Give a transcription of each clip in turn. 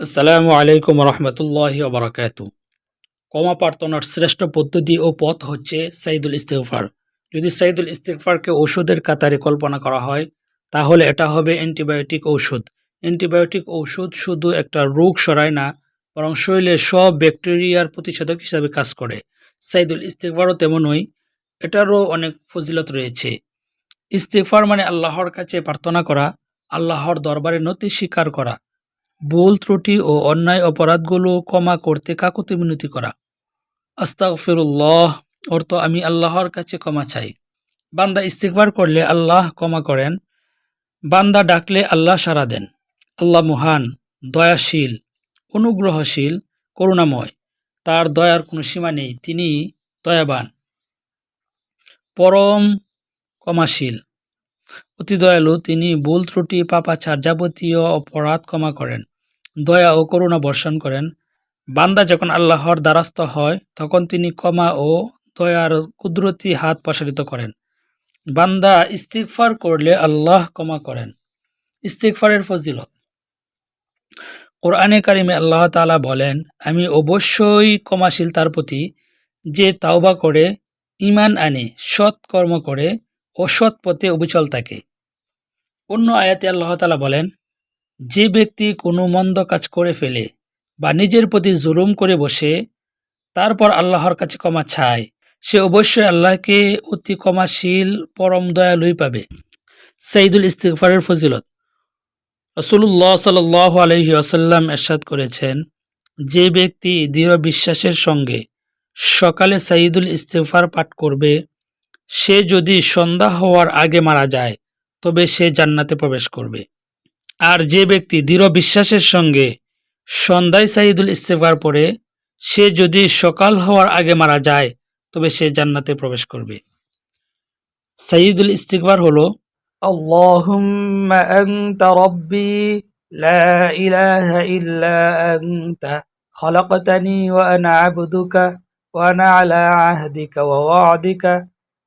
আসসালামু আলাইকুম রহমতুল্লাহ বারাকাতু। কমা প্রার্থনার শ্রেষ্ঠ পদ্ধতি ও পথ হচ্ছে সাইদুল ইস্তেগফার। যদি সাইদুল ইস্তেগফারকে ওষুধের কাতারে কল্পনা করা হয়, তাহলে এটা হবে অ্যান্টিবায়োটিক ঔষধ। অ্যান্টিবায়োটিক ঔষধ শুধু একটা রোগ সরায় না, বরং শরীরের সব ব্যাকটেরিয়ার প্রতিষেধক হিসাবে কাজ করে। সাইদুল ইস্তেগফারও তেমনই, এটারও অনেক ফজিলত রয়েছে। ইস্তেগফার মানে আল্লাহর কাছে প্রার্থনা করা, আল্লাহর দরবারে নতি স্বীকার করা। ভুল ত্রুটি ও অন্যায় অপরাধগুলো ক্ষমা করতে কাকুতি মিনতি করা। আস্তাগফিরুল্লাহ, অর্থ আমি আল্লাহর কাছে ক্ষমা চাই। বান্দা ইস্তিকবার করলে আল্লাহ ক্ষমা করেন। বান্দা ডাকলে আল্লাহ সাড়া দেন। আল্লাহ মহান, দয়াশীল, অনুগ্রহশীল, করুণাময়। তার দয়ার কোনো সীমা নেই তিনি দয়াবান। পরম ক্ষমাশীল। অতি দয়ালু, তিনি ভুল ত্রুটি, পাপাচার যাবতীয় অপরাধ ক্ষমা করেন। দয়া ও করুণা বর্ষণ করেন। বান্দা যখন আল্লাহর দ্বারস্থ হয়, তখন তিনি ক্ষমা ও দয়ার কুদরতি হাত প্রসারিত করেন। বান্দা ইস্তিগফার করলে আল্লাহ ক্ষমা করেন। ইস্তিগফারের ফজিলত। কোরআনে কারিমে আল্লাহ তাআলা বলেন, আমি অবশ্যই ক্ষমাশীল তার প্রতি যে তাওবা করে ইমান আনে, সৎ কর্ম করে অসৎ পথে অবিচল থাকে। অন্য আয়াতে আল্লাহ তাআলা বলেন, যে ব্যক্তি কোনো মন্দ কাজ করে ফেলে বা নিজের প্রতি জুলুম করে বসে, তারপর আল্লাহর কাছে ক্ষমা চায়, সে অবশ্যই আল্লাহকে অতি ক্ষমাশীল, পরম দয়ালুই পাবে। সাইদুল ইস্তিগফারের ফজিলত। রসুল্লাহ সাল আলহি আসাল্লাম এরশাদ করেছেন, যে ব্যক্তি দৃঢ় বিশ্বাসের সঙ্গে সকালে সাইদুল ইস্তিগফার পাঠ করবে সে যদি সন্ধ্যা হওয়ার আগে মারা যায়, তবে সে জান্নাতে প্রবেশ করবে। আর যে ব্যক্তি দৃঢ় বিশ্বাসের সঙ্গে সন্ধ্যায় সাইদুল ইস্তেফার পরে সে যদি সকাল হওয়ার আগে মারা যায়, তবে সে জান্নাতে প্রবেশ করবে। সাইদুল ইস্তিকবার হল আল্লাহ লা আবদুকা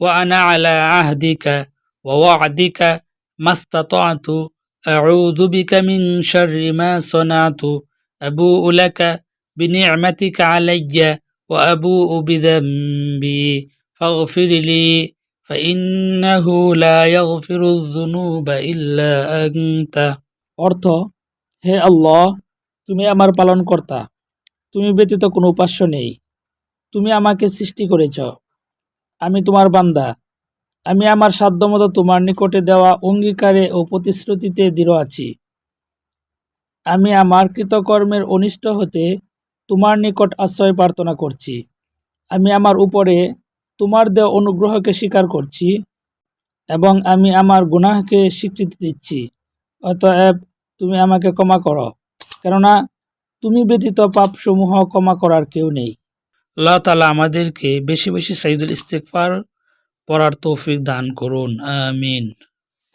وأنا على عهدك ووعدك ما استطعت أعوذ بك من شر ما صنعت أبوء لك بنعمتك علي وأبوء بذنبي فاغفر لي فإنه لا يغفر الذنوب إلا أنت অর্থ হে আল্লাহ তুমি আমার পালনকর্তা তুমি ব্যতীত কোনো উপাস্য নেই তুমি আমাকে সৃষ্টি করেছ আমি তোমার বান্দা। আমি আমার সাধ্যমতো তোমার নিকটে দেওয়া অঙ্গীকারে ও প্রতিশ্রুতিতে দৃঢ় আছি। আমি আমার কৃতকর্মের অনিষ্ট হতে তোমার নিকট আশ্রয় প্রার্থনা করছি। আমি আমার উপরে তোমার দেওয়া অনুগ্রহকে স্বীকার করছি এবং আমি আমার গুনাহকে স্বীকৃতি দিচ্ছি। অতএব তুমি আমাকে ক্ষমা করো, কেননা তুমি ব্যতীত পাপসমূহ ক্ষমা করার কেউ নেই। আল্লাহ তালা আমাদেরকে বেশি বেশি সাইদুল ইস্তেকফার পড়ার তৌফিক দান করুন আমিন।